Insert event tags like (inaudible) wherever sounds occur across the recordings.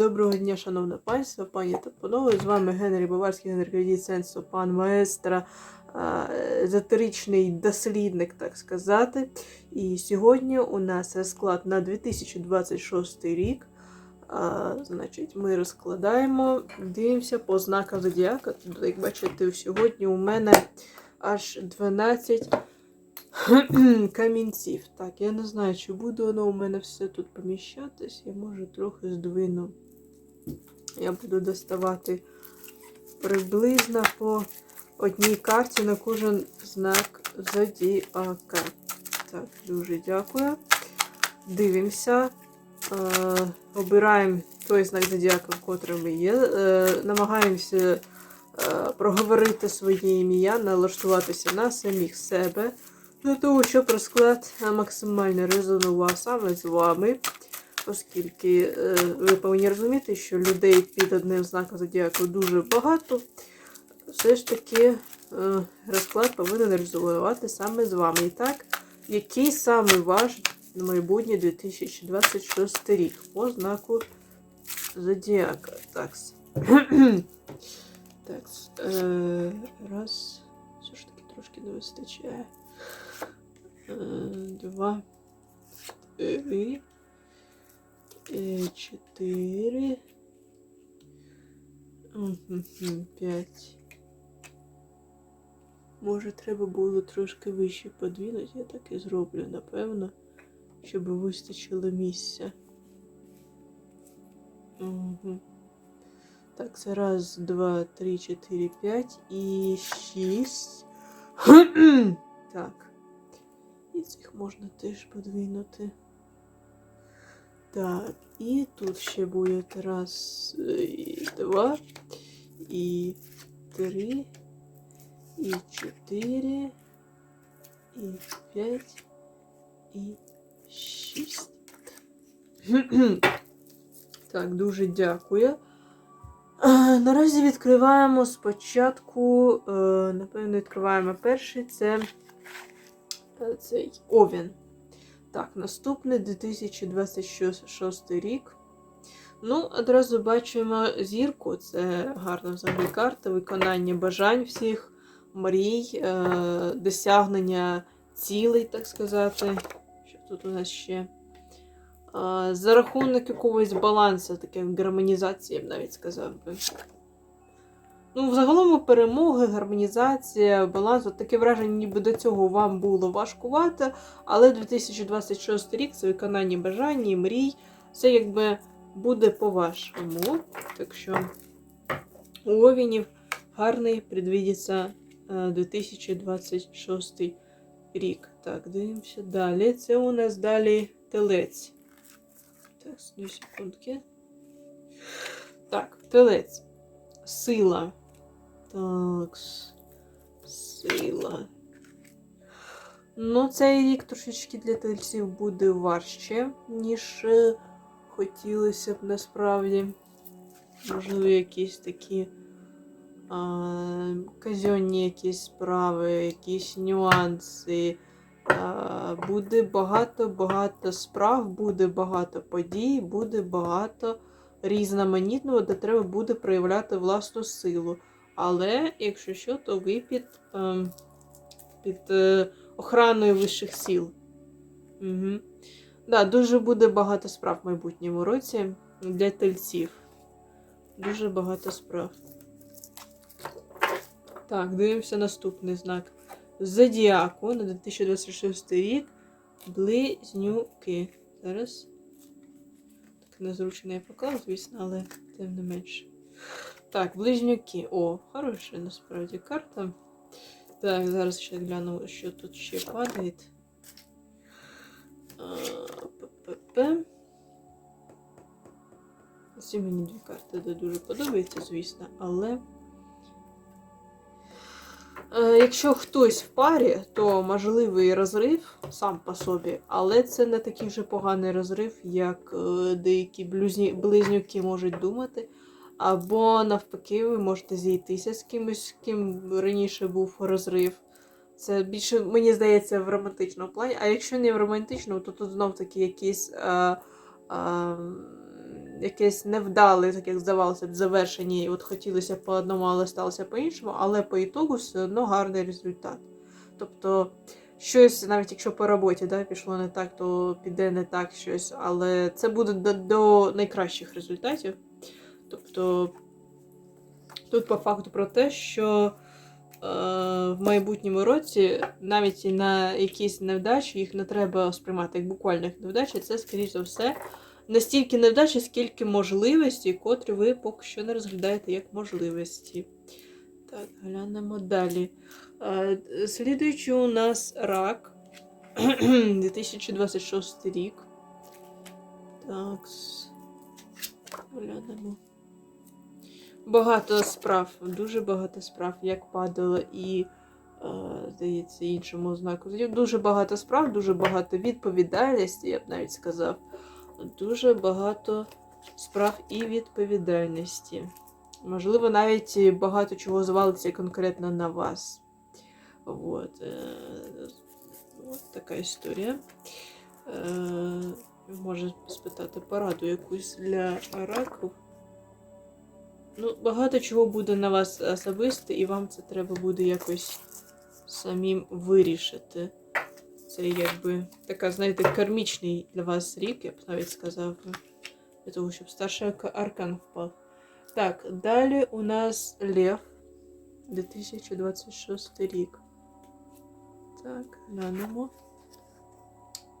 Доброго дня, шановне панство, пані та панове. З вами Генрі Баварський, Генрі Сенсо, пан маестра, езотеричний дослідник, так сказати. І сьогодні у нас розклад на 2026 рік. А, значить, ми розкладаємо, дивимося по знакам зодіака. Тут, як бачите, сьогодні у мене аж 12 (clears throat) камінців. Так, я не знаю, чи буде воно у мене все тут поміщатись. Я може трохи здвину. Я буду доставати приблизно по одній карті на кожен знак зодіака. Так, дуже дякую. Дивимося. Е, обираємо той знак зодіака, в ми є. Е, намагаємося е, проговорити своє ім'я, налаштуватися на самих себе. Для того, щоб розклад максимально резонував саме з вами, оскільки е, ви повинні розуміти, що людей під одним знаком зодіаку дуже багато, все ж таки е, розклад повинен резонувати саме з вами. І так, який саме ваш майбутній 2026 рік по знаку зодіака? Так. (clears throat) так. Е, раз. Все ж таки трошки не вистачає. Два, три, е, чотири, мгм, п'ять. Може, треба було трошки вище подвинути, я так і зроблю, напевно, щоб вистачило місця. Угу. Так, це раз, два, три, чотири, п'ять і шість. (clears throat) так. І цих можна теж подвинути. Так, і тут ще буде раз, і два, і три, і чотири, і п'ять, і шість. (clears throat) Так, дуже дякую. Е, Наразі відкриваємо спочатку, е, напевно, відкриваємо перший це е, цей Овін. Так, наступний 2026 рік. Ну, одразу бачимо зірку. Це гарна взагалі карта, виконання бажань всіх, мрій, е, досягнення цілей, так сказати. Що тут у нас ще? А, За рахунок якогось балансу, таке гармонізації, я б навіть сказав би. Ну, взагалом перемоги, гармонізація, баланс. От таке враження, ніби до цього вам було важкувато, але 2026 рік це виконання бажань і мрій. Це якби буде по-вашому. Так що у Овінів гарний предвидиться е, 2026 рік. Так, дивимося далі. Це у нас далі телець. Так, дві секундки. Так, телець. Сила. Так. Сила. Ну, цей рік трошечки для тельців буде важче, ніж е, хотілося б насправді. Можливо, якісь такі а, казенні якісь справи, якісь нюанси. А, буде багато-багато справ, буде багато подій, буде багато різноманітного, де треба буде проявляти власну силу. Але, якщо що, то ви під, ем, під е, охраною вищих сіл. Угу. Да, дуже буде багато справ в майбутньому році для тельців. Дуже багато справ. Так, дивимося наступний знак. Зодіаку на 2026 рік. Близнюки. Зараз. Так незручно я поклав, звісно, але тим не менше. Так, близнюки. О, хороша насправді карта. Так, зараз ще гляну, що тут ще падає. ППП. Ці мені дві карти де дуже подобаються, звісно, але. Е, Якщо хтось в парі, то можливий розрив сам по собі, але це не такий вже поганий розрив, як е, деякі близнюки можуть думати. Або навпаки, ви можете зійтися з кимось, з ким раніше був розрив. Це більше, мені здається, в романтичному плані. А якщо не в романтичному, то тут знов таки якісь. Е, е, якесь невдале, так як здавалося б, і от хотілося по одному, але сталося по-іншому, але по ітогу все одно гарний результат. Тобто, щось, навіть якщо по роботі да, пішло не так, то піде не так щось, але це буде до, до найкращих результатів. Тобто, тут по факту про те, що е, в майбутньому році навіть на якісь невдачі їх не треба сприймати як буквальних невдач, це, скоріш за все, не стільки невдачі, скільки можливості, котрі ви поки що не розглядаєте як можливості. Так, глянемо далі. Е, Слідуючий у нас рак (clears throat) 2026 рік. Так. Глянемо. Багато справ, дуже багато справ, як падало і, е, здається, іншому знаку. Дуже багато справ, дуже багато відповідальності, я б навіть сказав. Дуже багато справ і відповідальності. Можливо, навіть багато чого звалиться конкретно на вас. Вот. Е, от така історія. Е, може спитати пораду якусь для раку. Ну, багато чого буде на вас особисто, і вам це треба буде якось самим вирішити. Це якби така, знаєте, кармічний для вас рік, я б навіть сказав. Для того, щоб старший аркан впав. Так, далі у нас Лев. 2026 рік. Так, глянемо.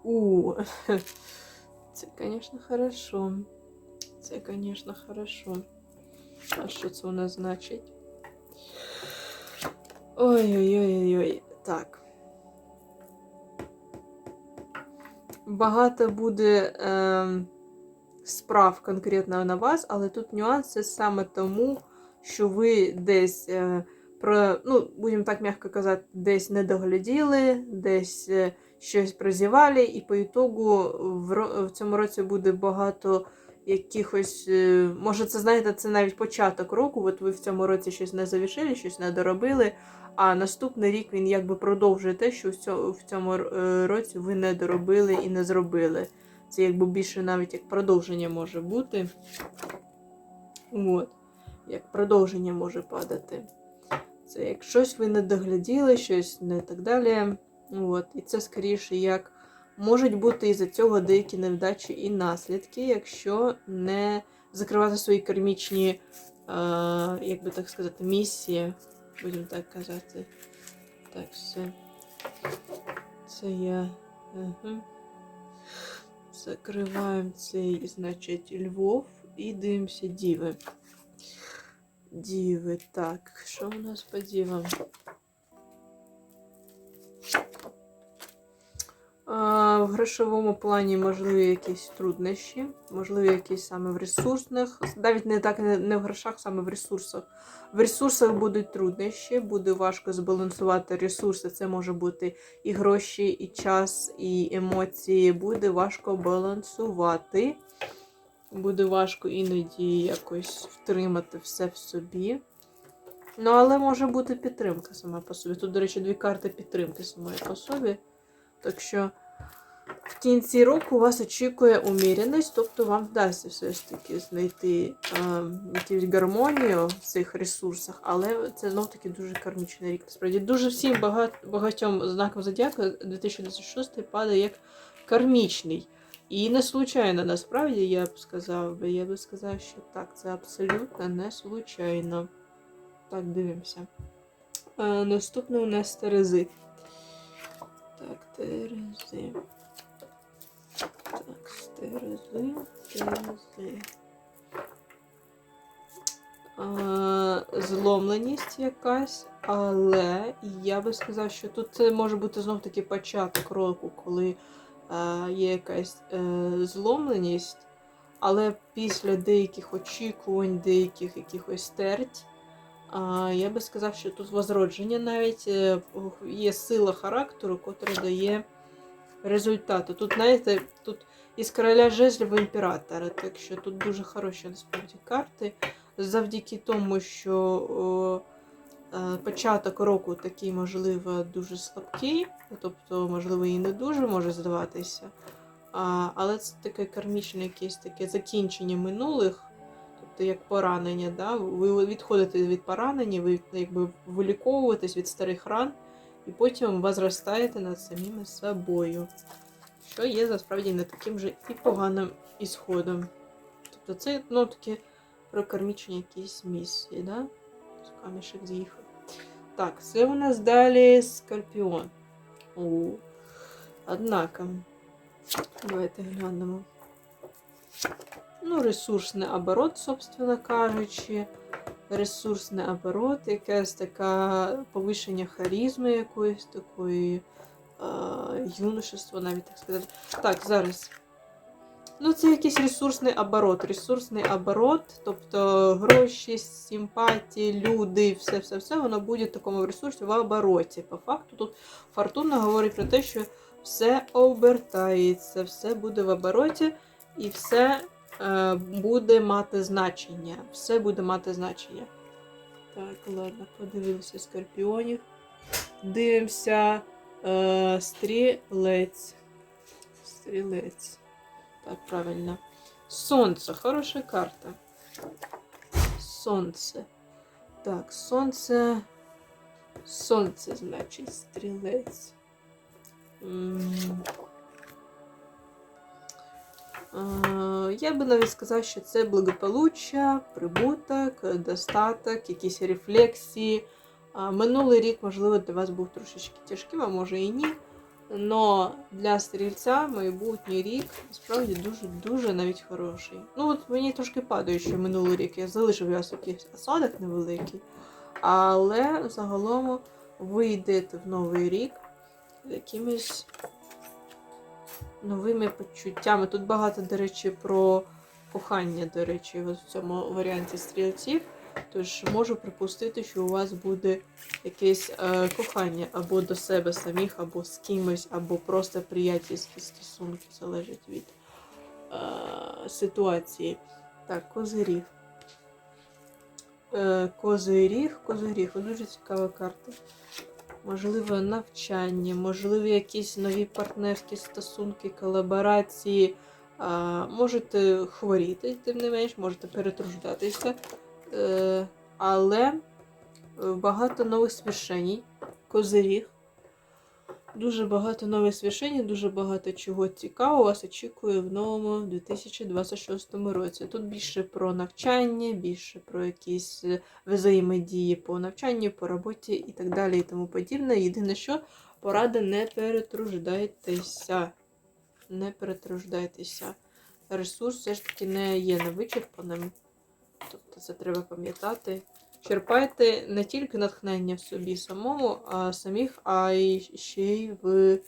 У, (laughs) це, звісно, хорошо. Це, звісно, хорошо. А що це у нас значить? Ой-ой-ой-ой. Так. Багато буде ем, справ конкретно на вас, але тут нюанси саме тому, що ви десь е, про, ну, будемо так м'яко казати, десь не догляділи, десь е, щось прозівали, і по ітогу в, в цьому році буде багато якихось. е, Може, це знаєте, це навіть початок року. От ви в цьому році щось не завішили, щось не доробили. А наступний рік він якби продовжує те, що в цьому, в цьому е, році ви не доробили і не зробили. Це якби більше навіть як продовження може бути. От. Як продовження може падати. Це як щось ви не догляділи, щось не так далі. От. І це скоріше як можуть бути із-за цього деякі невдачі і наслідки, якщо не закривати свої кармічні, е, як би так сказати, місії. Будемо так казати. Так, все. Це я. Ага. Закриваємо цей, значить, Львов і дивимося Діви. Діви. Так, що у нас по дівам? Грошовому плані можливі якісь труднощі, можливі якісь саме в ресурсних, навіть не так не, в грошах, саме в ресурсах. В ресурсах будуть труднощі, буде важко збалансувати ресурси. Це може бути і гроші, і час, і емоції. Буде важко балансувати. Буде важко іноді якось втримати все в собі. Ну, але може бути підтримка сама по собі. Тут, до речі, дві карти підтримки самої по собі. Так що в кінці року вас очікує уміреність, тобто вам вдасться все ж таки знайти е, якусь гармонію в цих ресурсах, але це знов таки дуже кармічний рік. Насправді дуже всім багат, багатьом знакам зодіака 2026 падає як кармічний. І не случайно, насправді, я б сказав би, я би сказав, що так, це абсолютно не случайно. Так, дивимося. Е, наступне у нас Терези. Так, Терези. Так, Терези, Терези. А, зломленість якась, але я би сказав, що тут це може бути знов таки початок року, коли а, є якась е, зломленість, але після деяких очікувань, деяких якихось терть, а, я би сказав, що тут возродження навіть е, є сила характеру, котра дає результати. Тут, знаєте, тут із короля жезлів імператора, так що тут дуже хороші насправді карти. Завдяки тому, що о, е, початок року такий, можливо, дуже слабкий, тобто, можливо, і не дуже може здаватися. А, але це таке кармічне якесь таке закінчення минулих, тобто як поранення. Да? Ви відходите від поранення, ви якби виліковуєтесь від старих ран, і потім возростаєте над самими собою. Що є насправді не таким же і поганим ісходом. Тобто це ну, таке про кармічні якісь місії, да? Камішек з'їхав. Так, це у нас далі Скорпіон. О, однако. Давайте глянемо. Ну, ресурсний оборот, собственно кажучи. Ресурсний оборот, якась така повищення харізми якоїсь такої е, юношество, навіть так сказати. Так, зараз. Ну, це якийсь ресурсний оборот. Ресурсний оборот, тобто гроші, симпатії, люди, все-все-все, воно буде в такому ресурсі в обороті. По факту тут фортуна говорить про те, що все обертається, все буде в обороті і все буде мати значення. Все буде мати значення. Так, ладно, подивимося скорпіонів. Дивимося е, стрілець. Стрілець. Так, правильно. Сонце. Хороша карта. Сонце. Так, сонце. Сонце, значить, стрілець. М. Е, Я би навіть сказав, що це благополуччя, прибуток, достаток, якісь рефлексії. Минулий рік, можливо, для вас був трошечки тяжким, а може і ні. Но для стрільця майбутній рік насправді дуже-дуже навіть хороший. Ну от мені трошки падає, що минулий рік я залишив вас якийсь осадок невеликий. Але загалом ви йдете в новий рік з якимись новими почуттями. Тут багато, до речі, про кохання, до речі, в цьому варіанті стрільців. Тож можу припустити, що у вас буде якесь е, кохання або до себе самих, або з кимось, або просто приятельські стосунки залежить від е, ситуації. Так, козиріг. Е, козиріг, козиріг. Дуже цікава карта. Можливо, навчання, можливо, якісь нові партнерські стосунки, колаборації. Можете хворіти, тим не менш, можете перетруждатися. Е, але е, багато нових священій, козиріг. Дуже багато нових священій, дуже багато чого цікавого вас очікує в новому 2026 році. Тут більше про навчання, більше про якісь е, взаємодії по навчанню, по роботі і так далі, і тому подібне. Єдине, що порада не перетруждайтеся. Не перетруждайтеся. Ресурс все ж таки не є невичерпаним. Тобто це треба пам'ятати. Черпайте не тільки натхнення в собі самому, а самих, а й ще й в, е,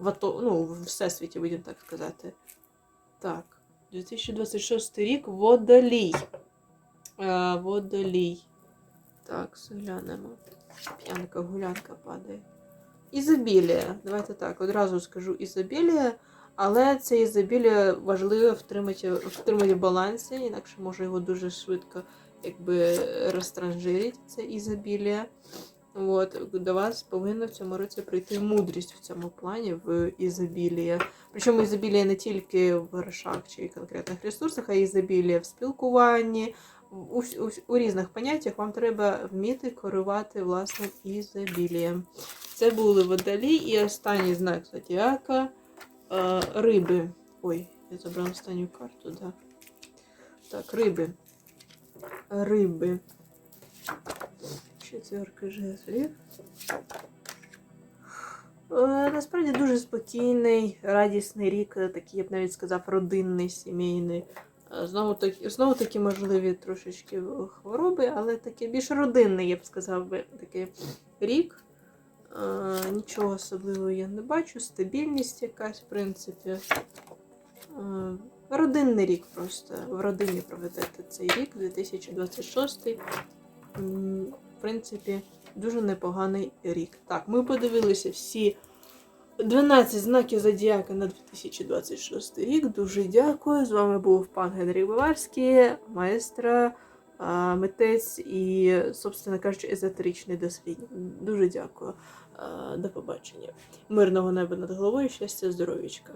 в, ато, ну, в всесвіті, будемо так сказати. Так, 2026 рік водолій. Е, водолій. Так, глянемо. П'янка, гулянка падає. Ізобілія. Давайте так, одразу скажу ізобілія. Але це ізобілія важливо втримати, втримати в балансі, інакше може його дуже швидко якби розтранжирити, це ізобілія. От, до вас повинна в цьому році прийти мудрість в цьому плані в ізобілія. Причому ізобілія не тільки в грошах чи конкретних ресурсах, а ізобілія в спілкуванні. У, у, у різних поняттях вам треба вміти керувати власним ізобілієм. Це були водолій і останній знак зодіака е, риби. Ой, я забрала останню карту, да. Так, риби. Риби. Четверка жезлів. Е, Насправді дуже спокійний, радісний рік, е, такий, я б навіть сказав, родинний, сімейний. Е, Знову таки, знову таки можливі трошечки хвороби, але такий більш родинний, я б сказав би, такий рік. Е, Нічого особливого я не бачу. Стабільність якась, в принципі. Родинний рік просто. В родині проведете цей рік, 2026. В принципі, дуже непоганий рік. Так, ми подивилися всі 12 знаків Зодіака на 2026 рік. Дуже дякую. З вами був пан Генрій Баварський, маестро, а, митець і, собственно кажучи, езотеричний дослідник. Дуже дякую. До побачення. Мирного неба над головою, щастя, здоров'ячка.